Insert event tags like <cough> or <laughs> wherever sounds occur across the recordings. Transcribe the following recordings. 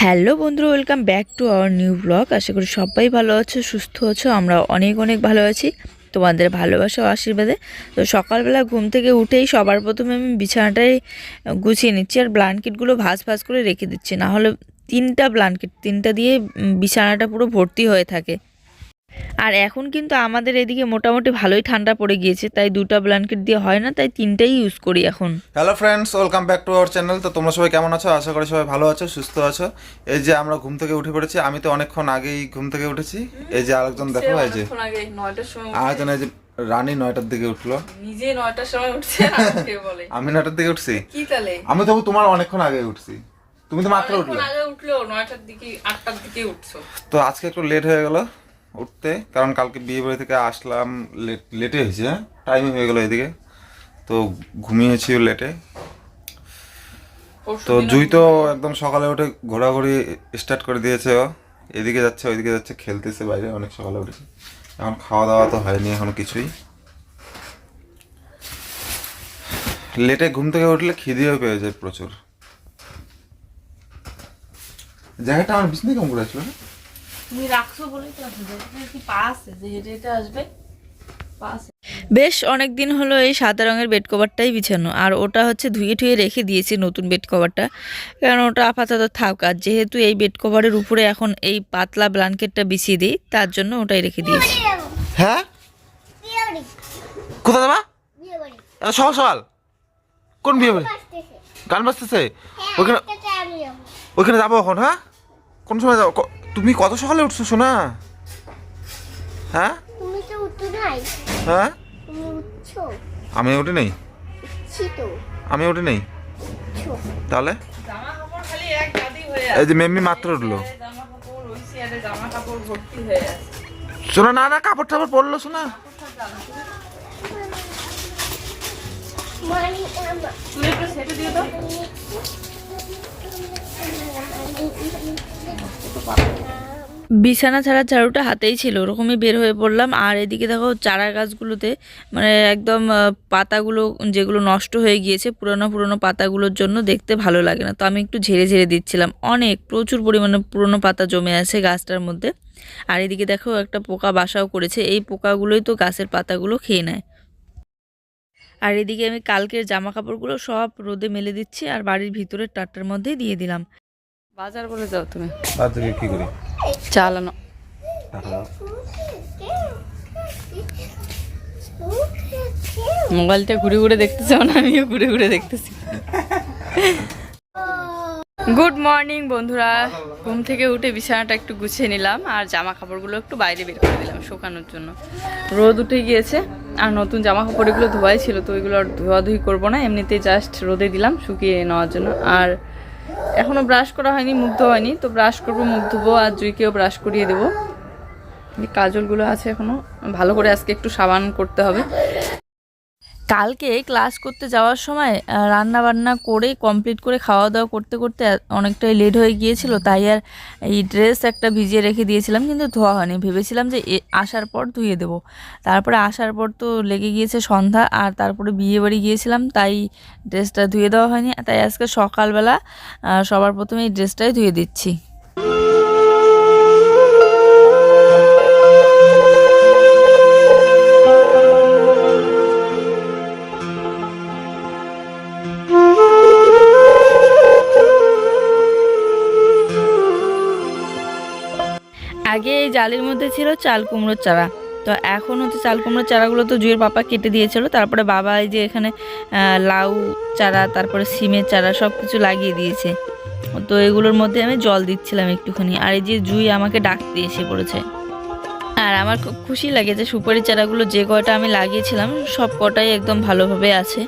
Hello বন্ধু welcome back to our new blog. আশা করি সবাই ভালো আছো, সুস্থ আছো, আমরা অনেক অনেক ভালো আছি, তোমাদের ভালোবাসা ও আশীর্বাদে। তো সকালবেলা ঘুম থেকে উঠেই সবার প্রথমে আমি বিছানাটাই গুছিয়ে নিচ্ছি আর ব্ল্যাঙ্কেটগুলো ভাজ ভাজ করে রেখে দিচ্ছি। না হলে তিনটা ব্ল্যাঙ্কেট, তিনটা দিয়ে বিছানাটা পুরো ভর্তি হয়ে থাকে। আর এখন কিন্তু আমাদের এদিকে মোটামুটি ভালোই ঠান্ডা পড়ে গিয়েছে তাই দুটো ব্ল্যাঙ্কেট দিয়ে হয় না তাই তিনটাই ইউজ করি এখন। Hello friends welcome back to our channel তো তোমরা সবাই কেমন আছো? আশা করি সবাই ভালো আছো সুস্থ আছো। এই যে আমরা ঘুম থেকে উঠে পড়েছি আমি তো অনেকক্ষণ আগেই ঘুম থেকে উঠেছি। এই যে আরেকজন দেখো এই যে আরেকজন এই যে রানী নয়টার দিকে উঠল। নিজে নয়টার সময় উঠছে <laughs> আমি নয়টার দিকে উঠছি? কি তাহলে আমি তো তোমার অনেকক্ষণ আগে উঠছি। তুমি তো মাত্র উঠলে। আগে উঠল নয়টার দিকে আটটার দিকে উঠছো। তো আজকে একটু লেট হয়ে গেল। উঠতে কারণ কালকে বিয়ে বাড়ি থেকে আসলাম লেট লেটে হয়েছে হ্যাঁ? টাইমে হয়ে গেল এদিকে। তো ঘুমিয়েছি লেটে তো জুই তো একদম সকালে উঠে ঘোরাঘুরি স্টার্ট করে দিয়েছে ও। এদিকে যাচ্ছে ওইদিকে যাচ্ছে খেলতেছে বাইরে অনেক সকালে উঠেছে। এখন খাওয়া দাওয়া তো হয়নি এখন কিছুই। লেটে ঘুম থেকে উঠলে খিদেও পেয়ে যায় প্রচুর। জায়গাটা আমার বিছনায় কম করে ছিল না তুমি রাখছো বলেই তো আসবে কি পা আছে যে হেঁটে হেঁটে আসবে পা আছে। বেশ অনেক দিন হলো এই সাদা রঙের বেড কভারটাই বিছানো আর ওটা হচ্ছে ধুয়ে টুয়ে রেখে দিয়েছি নতুন বেড কভারটা কারণ ওটা আপাতত থাক আর যেহেতু এই বেড কভারের উপরে এখন এই পাতলা ব্ল্যাঙ্কেটটা বিছিয়ে দিই তার জন্য ওটাই রেখে দিয়েছি। হ্যাঁ? কোথায় যাবা এত সকাল সকাল কোন বিয়ে বাড়ি? গান বাজতেছে। ওইখানে ওইখানে যাব। এখন হ্যাঁ? কোন সময় যাব? তুমি কত সকালে উঠছো শোনা হ্যাঁ? তুমি তো উঠো নাই। হ্যাঁ? তুমি উঠছো? আমি উঠে নেই। তো। আমি উঠে নেই। তাহলে? জামা কাপড় খালি এক গাদি এই যে মেম্মি মাত্র উঠল। আছে জামা কাপড় ওই চেয়ারে জামা কাপড় ভর্তি আছে। শোনা না না কাপড় টাপড় পরলো শোনা একটু সেটে দিয়ে দাও বিছানা ছাড়া ঝাড়ুটা হাতেই ছিল, ওরকমই বের হয়ে পড়লাম। আর এদিকে দেখো চারা গাছগুলোতে মানে একদম পাতাগুলো যেগুলো নষ্ট হয়ে গিয়েছে, পুরনো পুরনো পাতাগুলোর জন্য দেখতে ভালো লাগে না। তো আমি একটু ঝেড়ে ঝেড়ে দিচ্ছিলাম। অনেক, প্রচুর পরিমাণে পুরনো পাতা জমে আছে গাছটার মধ্যে। আর এদিকে দেখো একটা পোকা বাসাও করেছে। এই পোকাগুলোই তো গাছের পাতাগুলো খেয়ে নেয়। আর এদিকে আমি কালকের জামা কাপড়গুলো সব রোদে মেলে দিচ্ছি আর বাড়ির ভিতরের টাটটার মধ্যেই দিয়ে দিলাম। বাজার বলে যাও তুমি। কি করি? চালানো। মোবাইলটা ঘুরে ঘুরে দেখতে চাও না আমিও ঘুরে ঘুরে দেখতেছি। গুড মর্নিং বন্ধুরা। ঘুম থেকে উঠে বিছানাটা একটু গুছিয়ে নিলাম আর জামা কাপড়গুলো একটু বাইরে বের করে দিলাম শুকানোর জন্য। রোদ উঠে গিয়েছে। আর নতুন জামা কাপড় এগুলো ধোয়াই ছিল, তো ওইগুলো আর ধোয়াধুয়ি করব না। এমনিতেই জাস্ট রোদে দিলাম শুকিয়ে নেওয়ার জন্য। আর এখনও ব্রাশ করা হয়নি, মুখ হয়নি, তো ব্রাশ করব, মুখ ধোবো আর জুইকেও ব্রাশ করিয়ে দেবো। কাজলগুলো আছে এখনও ভালো করে আজকে একটু সাবান করতে হবে। কালকে ক্লাস করতে যাওয়ার সময় রান্না বান্না করে কমপ্লিট করে খাওয়া দাওয়া করতে করতে অনেকটাই লেট হয়ে গিয়েছিল তাই আর এই ড্রেস একটা ভিজিয়ে রেখে দিয়েছিলাম কিন্তু ধোয়া হয়নি। ভেবেছিলাম যে এ- আসার পর ধুয়ে দেবো। তারপরে আসার পর তো লেগে গিয়েছে সন্ধ্যা আর তারপরে বিয়ে বাড়ি গিয়েছিলাম তাই ড্রেসটা ধুয়ে দেওয়া হয়নি। তাই আজকে সকালবেলা সবার প্রথমে এই ড্রেসটাই ধুয়ে দিচ্ছি। জালির মধ্যে ছিল চাল কুমড়োর চারা। তো এখন হচ্ছে চাল কুমড়োর চারাগুলো তো জুয়ের পাপা কেটে দিয়েছিল তারপরে বাবা এই যে এখানে লাউ চারা তারপরে সিমের চারা সব কিছু লাগিয়ে দিয়েছে। তো এগুলোর মধ্যে আমি জল দিচ্ছিলাম একটুখানি আর এই যে জুই আমাকে ডাকতে এসে পড়েছে। আর আমার খুব খুশি লাগে যে সুপারি চারাগুলো যে কয়টা আমি লাগিয়েছিলাম সব কটাই একদম ভালোভাবে আছে।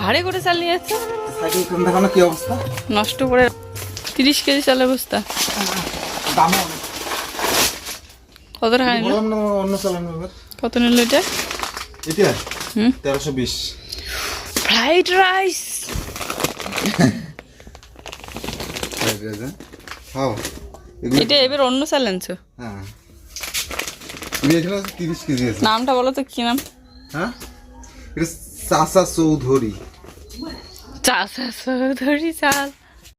ভাড়ে করে চালিয়ে যাচ্ছে সাইকেল দেখো না কি অবস্থা? নষ্ট করে তিরিশ কেজি চালের বস্তা। দামে অনেক। কত টাকা নিল? অন্য চালানো কত নিল এটা? এটা? হুম? তেরোশো বিশ। Fried rice. এগুলো এটা এবার অন্য চাল আনছো হ্যাঁ। তিরিশ কেজি আছে। নামটা বলো তো কি নাম? হ্যাঁ? এটা চাষা চৌধুরী। চাষা চৌধুরী চাল।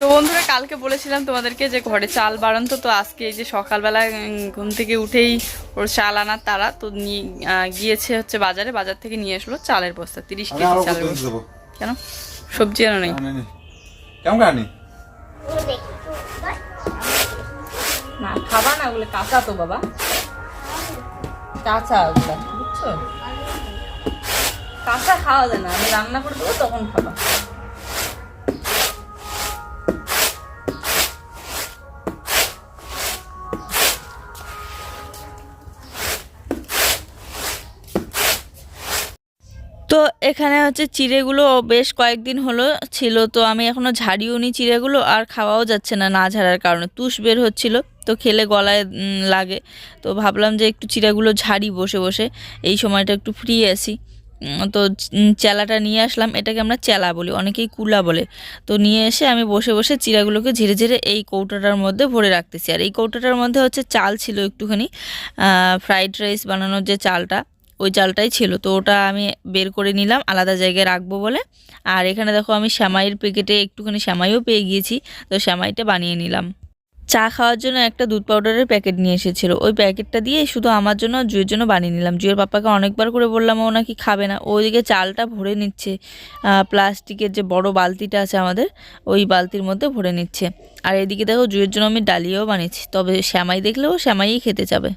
তো বন্ধুরা কালকে বলেছিলাম তোমাদেরকে যে ঘরে চাল বাড়ান্ত তো আজকে এই যে সকালবেলা ঘুম থেকে উঠেই ওর চাল আনার তারা তো নিয়ে গিয়েছে হচ্ছে বাজারে বাজার থেকে নিয়ে আসলো চালের বস্তা তিরিশ কেজি চালের বস্তা। কেন? সবজি আনো নেই? কেমন আনি? না খাবা না ওগুলো কাঁচা তো বাবা। কাঁচা ওগুলো বুঝছ? কাঁচা খাওয়া যায় না আমি রান্না করে দেবো তখন খাবা। এখানে হচ্ছে চিড়েগুলো বেশ কয়েকদিন হলো ছিল, তো আমি এখনও ঝাড়িও নি চিড়েগুলো আর খাওয়াও যাচ্ছে না না ঝাড়ার কারণে। তুষ বের হচ্ছিল, তো খেলে গলায় লাগে। তো ভাবলাম যে একটু চিড়াগুলো ঝাড়ি বসে বসে, এই সময়টা একটু ফ্রি আছি। তো চেলাটা নিয়ে আসলাম, এটাকে আমরা চেলা বলি, অনেকেই কুলা বলে। তো নিয়ে এসে আমি বসে বসে চিড়াগুলোকে ঝেড়ে ঝেড়ে এই কৌটাটার মধ্যে ভরে রাখতেছি। আর এই কৌটাটার মধ্যে হচ্ছে চাল ছিল একটুখানি ফ্রাইড রাইস বানানোর যে চালটা ওই চালটাই ছিল। তো ওটা আমি বের করে নিলাম, আলাদা জায়গায় রাখব বলে। আর এখানে দেখো আমি শ্যামাইয়ের প্যাকেটে একটুখানি শ্যামাইও পেয়ে গিয়েছি, তো শ্যামাইটা বানিয়ে নিলাম। চা খাওয়ার জন্য একটা দুধ পাউডারের প্যাকেট নিয়ে এসেছিল। ওই প্যাকেটটা দিয়ে শুধু আমার জন্য, জুয়ের জন্য বানিয়ে নিলাম। জুয়ের পাপাকে অনেকবার করে বললাম, ও নাকি খাবে না। ওইদিকে চালটা ভরে নিচ্ছে প্লাস্টিকের যে বড় বালতিটা আছে আমাদের, ওই বালতির মধ্যে ভরে নিচ্ছে। আর এদিকে দেখো জুয়ের জন্য আমি ডালিয়াও বানিয়েছি, তবে শ্যামাই দেখলেও শ্যামাইই খেতে যাবে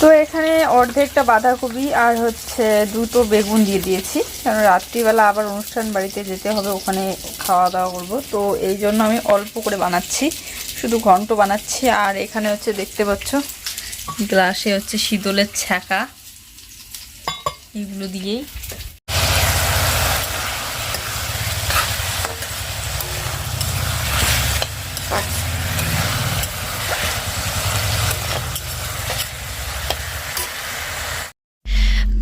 তো এখানে অর্ধেকটা বাঁধাকপি আর হচ্ছে দুটো বেগুন দিয়ে দিয়েছি। কারণ রাত্রিবেলা আবার অনুষ্ঠান বাড়িতে যেতে হবে, ওখানে খাওয়া দাওয়া করব। তো এই জন্য আমি অল্প করে বানাচ্ছি, শুধু ঘন্ট বানাচ্ছি। আর এখানে হচ্ছে দেখতে পাচ্ছ, গ্লাসে হচ্ছে শীতলের ছ্যাঁকা। এগুলো দিয়েই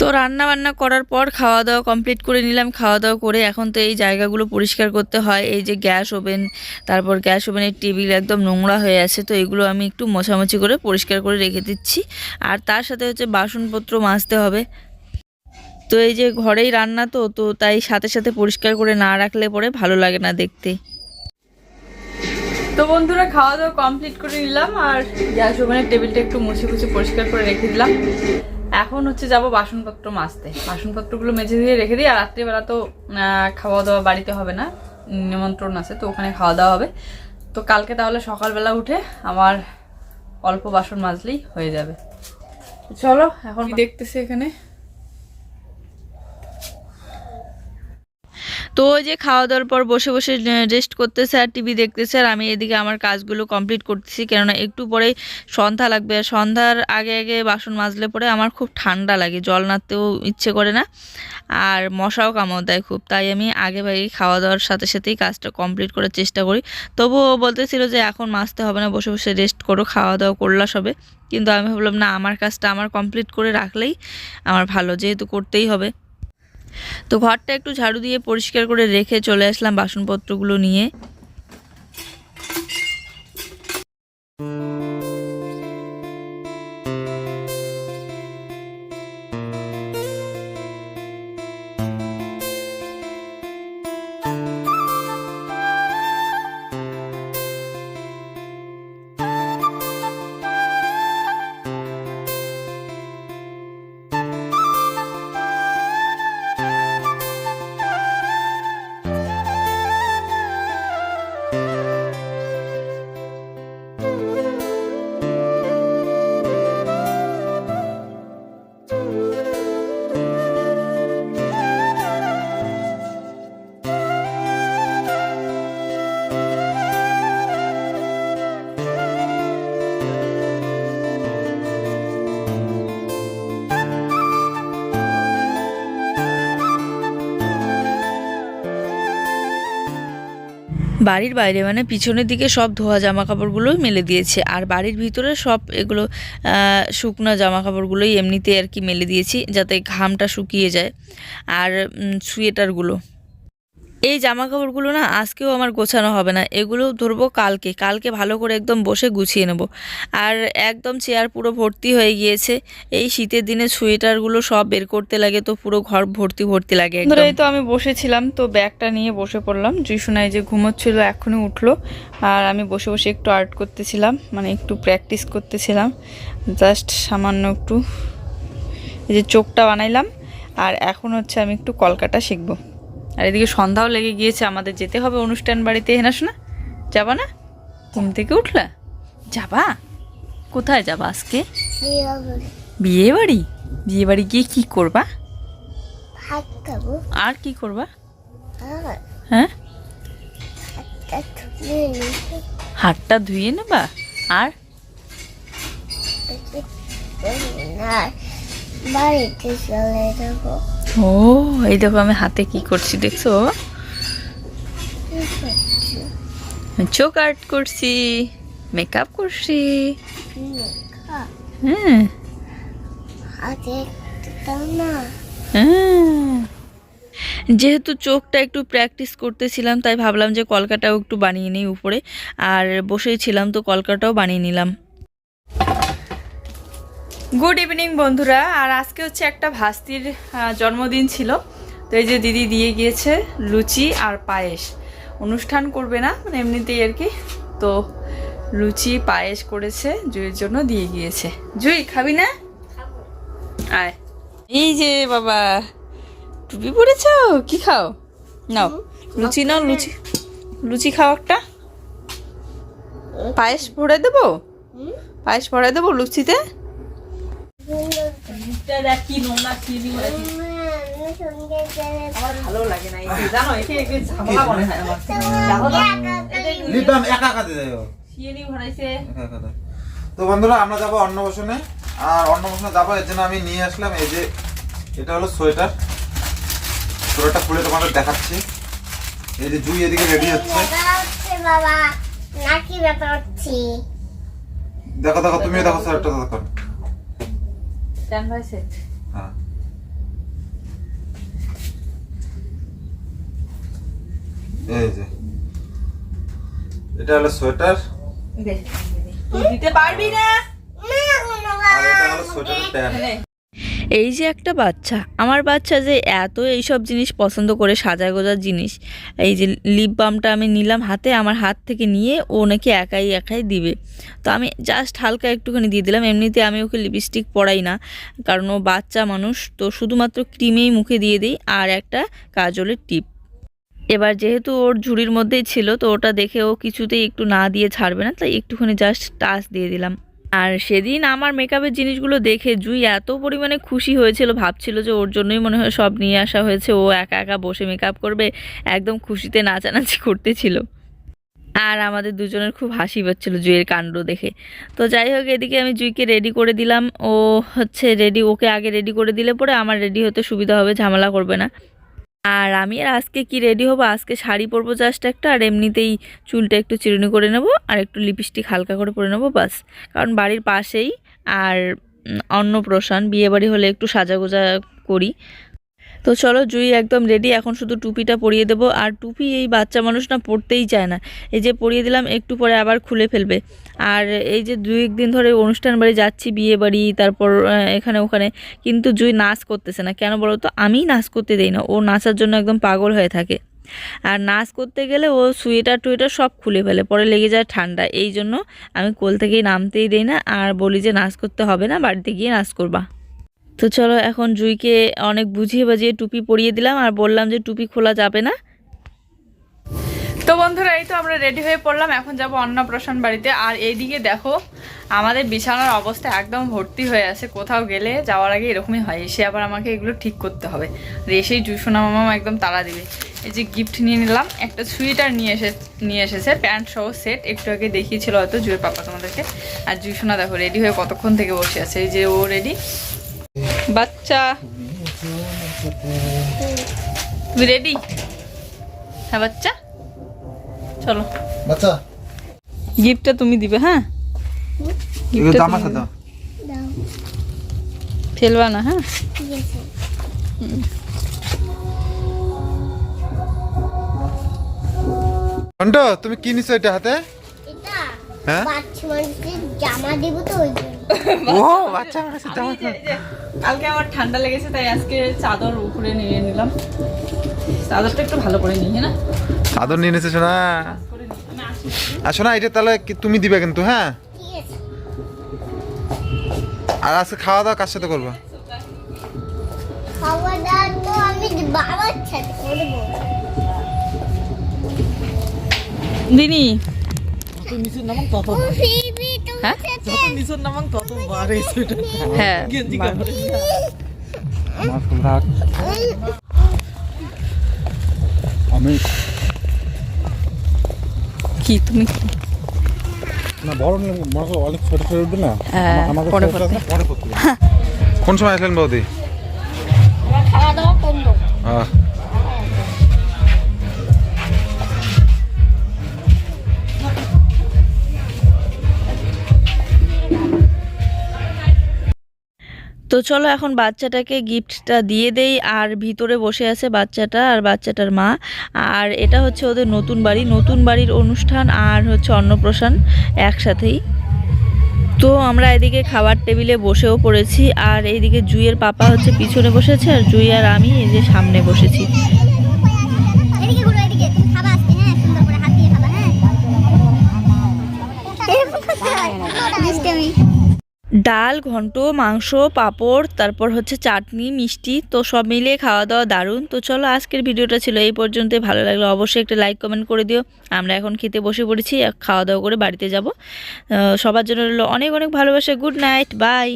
তো রান্না বান্না করার পর খাওয়া দাওয়া কমপ্লিট করে নিলাম। খাওয়া দাওয়া করে এখন তো এই জায়গাগুলো পরিষ্কার করতে হয়। এই যে গ্যাস ওভেন, তারপর গ্যাস ওভেনের টেবিল একদম নোংরা হয়ে আছে, তো এগুলো আমি একটু মোছামুছি করে পরিষ্কার করে রেখে দিচ্ছি। আর তার সাথে হচ্ছে বাসনপত্র মাজতে হবে। তো এই যে ঘরেই রান্না তো তো তাই সাথে সাথে পরিষ্কার করে না রাখলে পরে ভালো লাগে না দেখতে। তো বন্ধুরা খাওয়া দাওয়া কমপ্লিট করে নিলাম আর গ্যাস ওভেনের টেবিলটা একটু মুছে মুছে পরিষ্কার করে রেখে দিলাম। এখন হচ্ছে যাব বাসনপত্র মাজতে। বাসনপত্রগুলো মেঝে দিয়ে রেখে দিই আর রাত্রিবেলা তো খাওয়া দাওয়া বাড়িতে হবে না, নিমন্ত্রণ আছে, তো ওখানে খাওয়া দাওয়া হবে। তো কালকে তাহলে সকালবেলা উঠে আমার অল্প বাসন মাজলেই হয়ে যাবে। চলো, এখন দেখতেছি এখানে? তো ওই যে খাওয়া দাওয়ার পর বসে বসে রেস্ট করতেছে আর টিভি দেখতেছে আর আমি এদিকে আমার কাজগুলো কমপ্লিট করতেছি। কেননা একটু পরে সন্ধ্যা লাগবে আর সন্ধ্যার আগে আগে বাসন মাজলে পরে আমার খুব ঠান্ডা লাগে, জল নাড়তেও ইচ্ছে করে না। আর মশাও কামড় দেয় খুব, তাই আমি আগে ভাগে খাওয়া দাওয়ার সাথে, সাথেই কাজটা কমপ্লিট করার চেষ্টা করি। তবুও বলতেছিল যে এখন মাজতে হবে না, বসে বসে রেস্ট করো খাওয়া দাওয়া করলা সবে। কিন্তু আমি ভাবলাম না, আমার কাজটা আমার কমপ্লিট করে রাখলেই আমার ভালো, যেহেতু করতেই হবে। তো ঘরটা একটু ঝাড়ু দিয়ে পরিষ্কার করে রেখে চলে আসলাম বাসনপত্রগুলো নিয়ে। বাড়ির বাইরে মানে পিছনের দিকে সব ধোয়া জামা কাপড়গুলোই মেলে দিয়েছে। আর বাড়ির ভিতরে সব এগুলো শুকনো জামা কাপড়গুলোই এমনিতে আর কি মেলে দিয়েছি যাতে ঘামটা শুকিয়ে যায়। আর সোয়েটারগুলো এই জামা কাপড়গুলো না আজকেও আমার গোছানো হবে না। এগুলো ধরবো কালকে। কালকে ভালো করে একদম বসে গুছিয়ে নেব। আর একদম চেয়ার পুরো ভর্তি হয়ে গিয়েছে। এই শীতের দিনে সোয়েটারগুলো সব বের করতে লাগে তো পুরো ঘর ভর্তি ভর্তি লাগে এই তো আমি বসেছিলাম, তো ব্যাগটা নিয়ে বসে পড়লাম। জুইশোনাই যে ঘুমোচ্ছিল, এখনই উঠল। আর আমি বসে বসে একটু আর্ট করতেছিলাম মানে একটু প্র্যাকটিস করতেছিলাম। জাস্ট সামান্য একটু এই যে চোখটা বানাইলাম। আর এখন হচ্ছে আমি একটু কলকাটা শিখব। আর এদিকে সন্ধ্যাও লেগে গিয়েছে আমাদের যেতে হবে অনুষ্ঠান বাড়িতে। হেনা শোনা যাবা না? ঘুম থেকে উঠলা? যাবা? কোথায় যাবা আজকে? বিয়ে বাড়ি বিয়ে বাড়ি গিয়ে কি করবা? আর কি করবা? হ্যাঁ? হাতটা ধুয়ে নেবা? আর? আর বাড়িতে চলে যাব। ও, এই দেখো আমি হাতে কি করছি, দেখছ? চোখ আর্ট করছি মেকআপ করছি। হ্যাঁ। হ্যাঁ। যেহেতু চোখটা একটু প্র্যাকটিস করতেছিলাম, তাই ভাবলাম যে কলকাটাও একটু বানিয়ে নিই উপরে। আর বসেই ছিলাম, তো কলকাটাও বানিয়ে নিলাম। গুড ইভিনিং বন্ধুরা। আর আজকে হচ্ছে একটা ভাস্তির জন্মদিন ছিল। তো এই যে দিদি দিয়ে গিয়েছে লুচি আর পায়েস। অনুষ্ঠান করবে না মানে এমনিতেই আর কি। তো লুচি পায়েস করেছে জুইয়ের জন্য দিয়ে গিয়েছে। জুই খাবি না? আয়। এই যে বাবা টুপি পরেছ? কি খাও? নাও লুচি নাও লুচি। লুচি। খাও একটা। পায়েস ভরে দেবো? পায়েস ভরে দেবো লুচিতে? কি নোংরা চিনি আমি আমার ভালো লাগে না জানো একে একে ঝামেলা মনে হয় আমার। লিটন একা একা দিয়ে দেয় ও। ভরাইছে। একা একা দেয়। তো বন্ধুরা আমরা যাব অন্নবসনে আর অন্নবসনে যাব এর জন্য আমি নিয়ে আসলাম এই যে এটা হলো সোয়েটার। সোয়েটারটা খুলে তোমাদের দেখাচ্ছি। এই যে জুই এদিকে রেডি হচ্ছে। ব্যথা হচ্ছে বাবা নাকি ব্যথা হচ্ছে? দেখো দেখো তুমিও দেখো সোয়েটারটা দেখো। স্ট্যান্ড বাই সেট হ্যাঁ এই যে। এটা হলো সোয়েটার। তুই দিতে পারবি না। আর এটা হলো সোয়েটারের প্যান্ট। এই যে একটা বাচ্চা, আমার বাচ্চা যে এত এইসব জিনিস পছন্দ করে সাজা গোজার জিনিস, এই যে লিপ বামটা আমি নিলাম হাতে, আমার হাত থেকে নিয়ে ও নাকি একাই একাই দিবে। তো আমি জাস্ট হালকা একটুখানি দিয়ে দিলাম, এমনিতে আমি ওকে লিপস্টিক পরাই না, কারণ ও বাচ্চা মানুষ, তো শুধুমাত্র ক্রিমেই মুখে দিয়ে দিই আর একটা কাজলের টিপ এবার যেহেতু ওর ঝুড়ির মধ্যেই ছিল, তো ওটা দেখে ও কিছুতেই একটু না দিয়ে ছাড়বে না, তাই একটুখানি জাস্ট টাচ দিয়ে দিলাম। আর সেদিন আমার মেকআপের জিনিসগুলো দেখে জুই এত পরিমাণে খুশি হয়েছিল, ভাবছিল যে ওর জন্যই মনে হয় সব নিয়ে আসা হয়েছে। ও একা একা বসে মেকআপ করবে, একদম খুশিতে নাচানাচি করতেছিল। আর আমাদের দুজনের খুব হাসি পাচ্ছিল জুইয়ের কাণ্ড দেখে। তো যাই হোক, এদিকে আমি জুইকে রেডি করে দিলাম। ও হচ্ছে রেডি ওকে আগে রেডি করে দিলে পরে আমার রেডি হতে সুবিধা হবে, ঝামেলা করবে না। আর আমি আর আজকে কি রেডি হব? আজকে শাড়ি পরবো জাস্ট একটা, আর এমনিতেই চুলটা একটু চিরুনি করে নেব, আর একটু লিপস্টিক হালকা করে পরে নেব বাস কারণ বাড়ির পাশেই, আর অন্নপ্রসান অন্নপ্রাশন বিয়ে বাড়ি হলে একটু সাজাগোজা করি। তো চলো জুই একদম রেডি এখন শুধু টুপিটা পরিয়ে দেবো। আর টুপি এই বাচ্চা মানুষ না পরতেই চায় না। এই যে পরিয়ে দিলাম, একটু পরে আবার খুলে ফেলবে। আর এই যে দুই একদিন ধরে অনুষ্ঠান বাড়ি যাচ্ছি, বিয়ে বাড়ি, তারপর এখানে ওখানে। কিন্তু জুই নাচ করতেছে না। কেন বলো তো? আমি নাচ করতে দেই না। ও নাচার জন্য একদম পাগল হয়ে থাকে। আর নাচ করতে গেলে ও সুয়েটার টুয়েটার সব খুলে ফেলে। পরে লেগে যায় ঠান্ডা। এই জন্য আমি কোল থেকেই নামতেই দেই না। আর বলি যে, নাচ করতে হবে না, বাড়িতে গিয়ে নাচ করবা। তো চলো এখন জুইকে অনেক বুঝিয়ে বাজিয়ে টুপি পরিয়ে দিলাম আর বললাম যে টুপি খোলা যাবে না। তো বন্ধুরা, এই তো আমরা রেডি হয়ে পড়লাম। এখন যাব অন্নপ্রাশন বাড়িতে। আর এইদিকে দেখো, আমাদের বিছানার অবস্থা একদম ভর্তি হয়ে আছে। কোথাও গেলে যাওয়ার আগে এরকমই হয়। এসে আবার আমাকে এগুলো ঠিক করতে হবে। আর এসেই জুসোনা মামা একদম তাড়া দিবে। এই যে গিফট নিয়ে নিলাম। একটা সুইটার নিয়ে এসে, নিয়ে এসেছে। প্যান্ট সহ সেট একটু আগে দেখিয়েছিল হয়তো জুয়ের পাপা তোমাদেরকে। আর জুসোনা দেখো রেডি হয়ে কতক্ষণ থেকে বসে আছে। এই যে ও রেডি বাচ্চা। তুমি রেডি হ্যাঁ বাচ্চা। চলো। বাচ্চা। গিফটটা তুমি দিবে হ্যাঁ? গিফটটা ফেলবা না হ্যাঁ? ঠিক তুমি কি নিছো এটা হাতে? এটা। হ্যাঁ? বাচ্চা মানুষের জামা দেবো তো ওই জন্য। <laughs> ও বাচ্চা মানুষের জামা। কালকে আমার ঠান্ডা লেগেছে তাই আজকে চাদর উপরে নিয়ে নিলাম। চাদরটা একটু ভালো করে নিই হ্যাঁ? না চাদর নিয়ে নিছে শোনা। আর শোনা এটা তাহলে কি- তুমি দিবে কিন্তু হ্যাঁ? আর আজকে খাওয়া দাওয়া কার সাথে করব? খাওয়া দাওয়া তো আমি বাবার সাথে করব। দিনি। নামাং তত ও হ্যাঁ? যত নিচের নামাং তত বাড়ে সেটা। হ্যাঁ গেঞ্জি কাপড়। আমি কি তুমি? না বড় মনে করো অনেক ছোট ছোট উঠবে না? হ্যাঁ, আমাকে পরে করতে কোন সময় আসলেন বৌদি? খাওয়া দাওয়া আহ, তো চলো এখন বাচ্চাটাকে গিফটটা দিয়ে দেই, আর ভিতরে বসে আছে বাচ্চাটা আর বাচ্চাটার মা। আর এটা হচ্ছে ওদের নতুন বাড়ি, নতুন বাড়ির অনুষ্ঠান আর হচ্ছে অন্নপ্রাশন একসাথেই। তো আমরা এদিকে খাবার টেবিলে বসেও পড়েছি, আর এইদিকে জুইয়ের পাপা হচ্ছে পিছনে বসেছে, আর জুই আর আমি এই যে সামনে বসেছি। ডাল, ঘন্ট, মাংস, পাঁপড়, তারপর হচ্ছে চাটনি, মিষ্টি, তো সব মিলিয়ে খাওয়া দাওয়া দারুণ। তো চলো আজকের ভিডিওটা ছিল এই পর্যন্তই। ভালো লাগল অবশ্যই একটা লাইক, কমেন্ট করে দিও। আমরা এখন খেতে বসে পড়েছি খাওয়া দাওয়া করে বাড়িতে যাব। সবার জন্য রইল অনেক অনেক ভালোবাসা। Good night, bye.